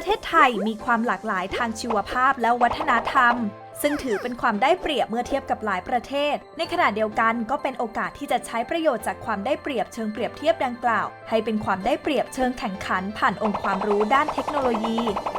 ประเทศไทยมีความหลากหลายทางชีวภาพและวัฒนธรรม ซึ่งถือเป็นความได้เปรียบเมื่อเทียบกับหลายประเทศ ในขณะเดียวกันก็เป็นโอกาสที่จะใช้ประโยชน์จากความได้เปรียบเชิงเปรียบเทียบดังกล่าว ให้เป็นความได้เปรียบเชิงแข่งขัน ผ่านองค์ความรู้ด้านเทคโนโลยี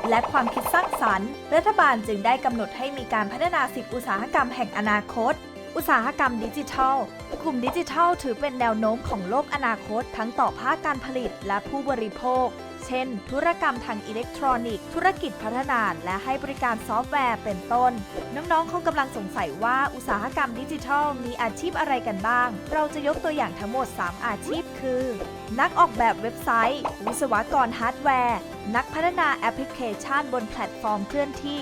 และความคิดสร้างสรรค์ รัฐบาลจึงได้กำหนดให้มีการพัฒนา 10 อุตสาหกรรมแห่งอนาคต อุตสาหกรรมดิจิทัล กลุ่มดิจิทัลถือเป็นแนวโน้มของโลกอนาคต ทั้งต่อภาคการผลิตและผู้บริโภค เช่น ธุรกรรมทางอิเล็กทรอนิกส์ ธุรกิจพัฒนาและให้บริการซอฟต์แวร์เป็นต้น น้องๆคงกำลังสงสัยว่าอุตสาหกรรมดิจิทัล มีอาชีพอะไรกันบ้าง เราจะยกตัวอย่างทั้งหมด 3 อาชีพคือ นักออกแบบเว็บไซต์ วิศวกรฮาร์ดแวร์ นักพัฒนาแอปพลิเคชันบนแพลตฟอร์มเคลื่อนที่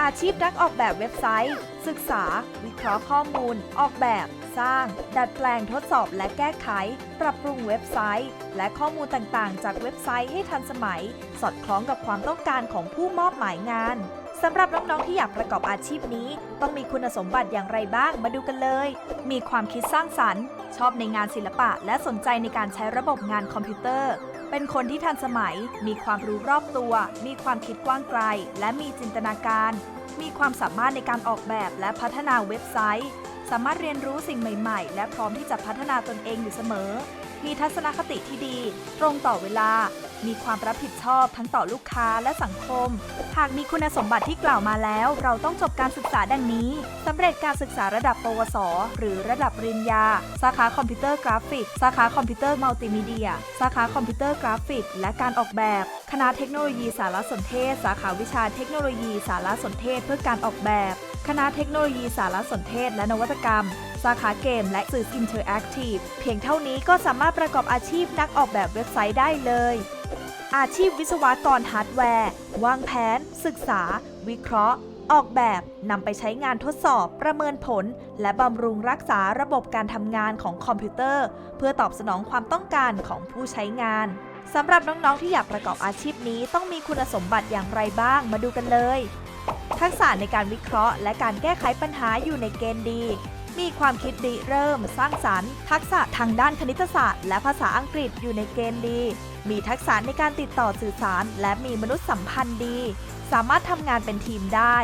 อาชีพนักออกแบบเว็บไซต์ ศึกษา วิเคราะห์ข้อมูล ออกแบบ สร้าง ดัดแปลงทดสอบและแก้ไข ปรับปรุงเว็บไซต์ และข้อมูลต่างๆ จากเว็บไซต์ให้ทันสมัย สอดคล้องกับความต้องการของผู้มอบหมายงานสำหรับน้อง ๆ ที่อยากประกอบอาชีพนี้ ต้องมีคุณสมบัติอย่างไรบ้างมาดูกันเลย มีความคิดสร้างสรรค์ ชอบในงานศิลปะ และสนใจในการใช้ระบบงานคอมพิวเตอร์ เป็นคนที่ทันสมัย มีความรู้รอบตัว มีความคิดกว้างไกล และมีจินตนาการ มีความสามารถในการออกแบบและพัฒนาเว็บไซต์ สามารถเรียนรู้สิ่งใหม่ๆ และพร้อมที่จะพัฒนาตนเองอยู่เสมอ มีทัศนคติที่ดี ตรงต่อเวลา มีความรับผิดชอบทั้งต่อลูกค้าและสังคม หากมีคุณสมบัติที่กล่าวมาแล้ว เราต้องจบการศึกษาดังนี้สำเร็จการศึกษาระดับปวส หรือระดับปริญญา สาขาคอมพิวเตอร์กราฟิก สาขาคอมพิวเตอร์มัลติมีเดีย สาขาคอมพิวเตอร์กราฟิก และการออกแบบ คณะเทคโนโลยีสารสนเทศ สาขาวิชาเทคโนโลยีสารสนเทศ เพื่อการออกแบบ คณะเทคโนโลยีสารสนเทศ และนวัตกรรมสาขาเกมและสื่ออินเทอร์แอคทีฟเพียงเท่านี้ก็สามารถประกอบอาชีพนักออกแบบเว็บไซต์ได้เลย อาชีพวิศวกรฮาร์ดแวร์ วางแผน ศึกษา วิเคราะห์ ออกแบบนำไปใช้งานทดสอบ ประเมินผล และบำรุงรักษาระบบการทำงานของคอมพิวเตอร์ เพื่อตอบสนองความต้องการของผู้ใช้งานสำหรับน้องๆที่อยากประกอบอาชีพนี้ต้องมีคุณสมบัติอย่างไรบ้างมาดูกันเลย ทักษะในการวิเคราะห์ และการแก้ไขปัญหาอยู่ในเกณฑ์ดี มีความคิดริเริ่ม สร้างสรรค์ ทักษะทางด้านคณิตศาสตร์ และภาษาอังกฤษอยู่ในเกณฑ์ดี มีทักษะในการติดต่อสื่อสาร และมีมนุษยสัมพันธ์ดี สามารถทำงานเป็นทีมได้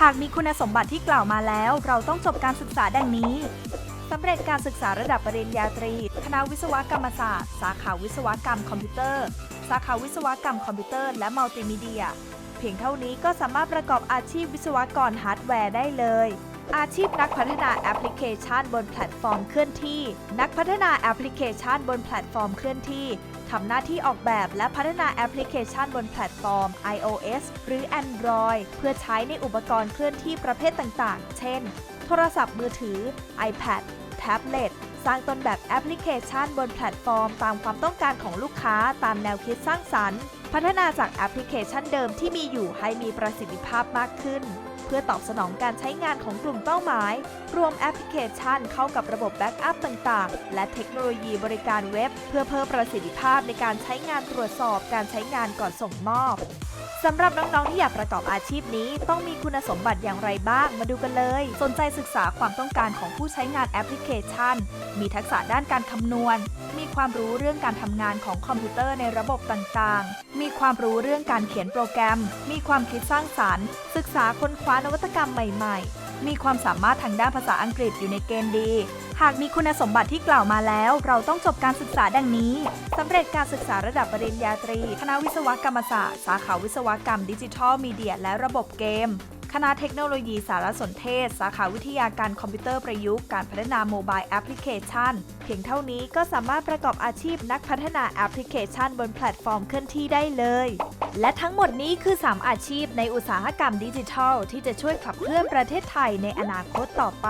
หากมีคุณสมบัติที่กล่าวมาแล้ว เราต้องจบการศึกษาดังนี้สำเร็จการศึกษาระดับปริญญาตรี คณะวิศวกรรมศาสตร์ สาขาวิศวกรรมคอมพิวเตอร์ สาขาวิศวกรรมคอมพิวเตอร์และมัลติมีเดีย เพียงเท่านี้ก็สามารถประกอบอาชีพวิศวกรฮาร์ดแวร์ได้เลย อาชีพนักพัฒนาแอปพลิเคชันบนแพลตฟอร์มเคลื่อนที่ นักพัฒนาแอปพลิเคชันบนแพลตฟอร์มเคลื่อนที่ ทำหน้าที่ออกแบบและพัฒนาแอปพลิเคชันบนแพลตฟอร์ม iOS หรือ Android เพื่อใช้ในอุปกรณ์เคลื่อนที่ประเภทต่างๆ เช่น โทรศัพท์มือถือ iPad แท็บเล็ตสร้างต้นแบบแอปพลิเคชันบนแพลตฟอร์ม ตามความต้องการของลูกค้าตามแนวคิดสร้างสรรค์ พัฒนาจากแอปพลิเคชันเดิมที่มีอยู่ให้มีประสิทธิภาพมากขึ้น เพื่อตอบสนองการใช้งานของกลุ่มเป้าหมาย รวมแอปพลิเคชันเข้ากับระบบแบ็กอัพต่างๆ และเทคโนโลยีบริการเว็บ เพื่อเพิ่มประสิทธิภาพในการใช้งานตรวจสอบการใช้งานก่อนส่งมอบสำหรับน้องๆที่อยากประกอบอาชีพนี้ ต้องมีคุณสมบัติอย่างไรบ้าง มาดูกันเลย สนใจศึกษาความต้องการของผู้ใช้งานแอปพลิเคชัน มีทักษะด้านการคำนวณ มีความรู้เรื่องการทำงานของคอมพิวเตอร์ในระบบต่างๆ มีความรู้เรื่องการเขียนโปรแกรม มีความคิดสร้างสารรค์ ศึกษาค้นคว้านวัตกรรมใหม่ ๆ มีความสามารถทางด้านภาษาอังกฤษอยู่ในเกณฑ์ดี หากมีคุณสมบัติที่กล่าวมาแล้ว เราต้องจบการศึกษาดังนี้สำเร็จการศึกษาระดับปริญญาตรี คณะวิศวกรรมศาสตร์ สาขาวิศวกรรมดิจิทัลมีเดีย และระบบเกม คณะเทคโนโลยีสารสนเทศ สาขาวิทยาการคอมพิวเตอร์ประยุกต์ การพัฒนาโมบายแอปพลิเคชัน เพียงเท่านี้ก็สามารถประกอบอาชีพนักพัฒนาแอปพลิเคชัน บนแพลตฟอร์มเคลื่อนที่ได้เลย และทั้งหมดนี้คือ 3 อาชีพในอุตสาหกรรมดิจิทัล ที่จะช่วยขับเคลื่อนประเทศไทยในอนาคตต่อไป